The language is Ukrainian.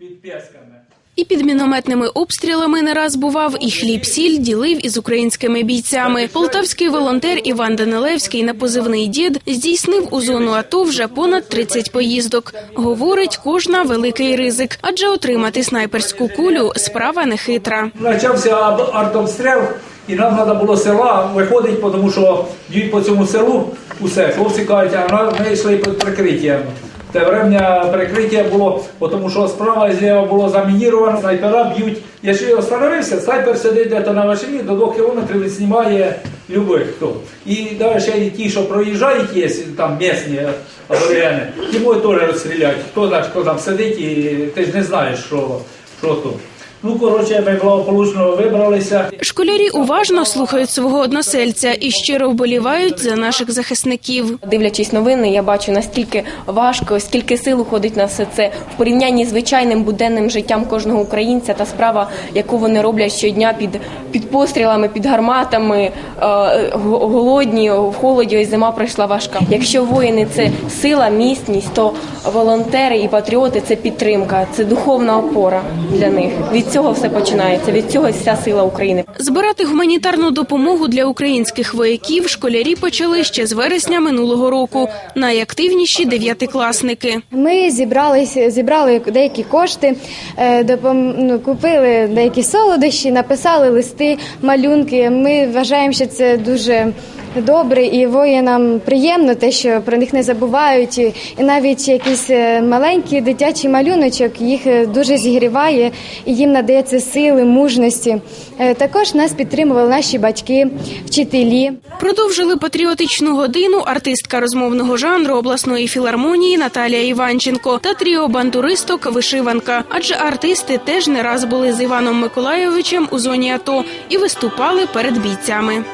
під пєсками. І під мінометними обстрілами не раз бував, і хліб-сіль ділив із українськими бійцями. Полтавський волонтер Іван Данилевський на позивний дід здійснив у зону АТО вже понад 30 поїздок. Говорить, кожна великий ризик, адже отримати снайперську кулю справа не хитра. Почався ар- артобстріл, і нам треба було села виходити, тому що б'ють по цьому селу усе. Хлопці кажуть, а ми йшли під прикриттям. Те врем'я прикриття було, тому що справа зліва було замініровано, снайпера б'ють. Я встановився, снайпер сидить десь на машині, до двох кілометрів він знімає любих хто. І й ті, що проїжджають, є там місні аборіяни, ті можуть теж розстріляти. Хто знає, хто там сидить, і ти ж не знаєш, що, що то. Ну, коротше, ми благополучно вибралися. Школярі уважно слухають свого односельця і щиро вболівають за наших захисників. Дивлячись новини, я бачу настільки важко, скільки сил уходить на все це в порівнянні з звичайним буденним життям кожного українця. Та справа, яку вони роблять щодня під, під пострілами, під гарматами, е, голодні, в холоді, ось зима пройшла важка. Якщо воїни це сила, міцність, то волонтери і патріоти це підтримка, це духовна опора для них. Від цього все починається. Від цього вся сила України. Збирати гуманітарну допомогу для українських вояків школярі почали ще з вересня минулого року. Найактивніші дев'ятикласники. Ми зібралися, зібрали деякі кошти, е, допом... ну, купили деякі солодощі, написали листи, малюнки. Ми вважаємо, що це дуже добре, і воїнам приємно те, що про них не забувають. І навіть якийсь е, маленький дитячий малюночок їх е, дуже зігріває і їм надається сили, мужності. Е, Також нас підтримували наші батьки, вчителі. Продовжили патріотичну годину артистка розмовного жанру обласної філармонії Наталія Іванченко та тріо бандуристок Вишиванка. Адже артисти теж не раз були з Іваном Миколайовичем у зоні АТО і виступали перед бійцями.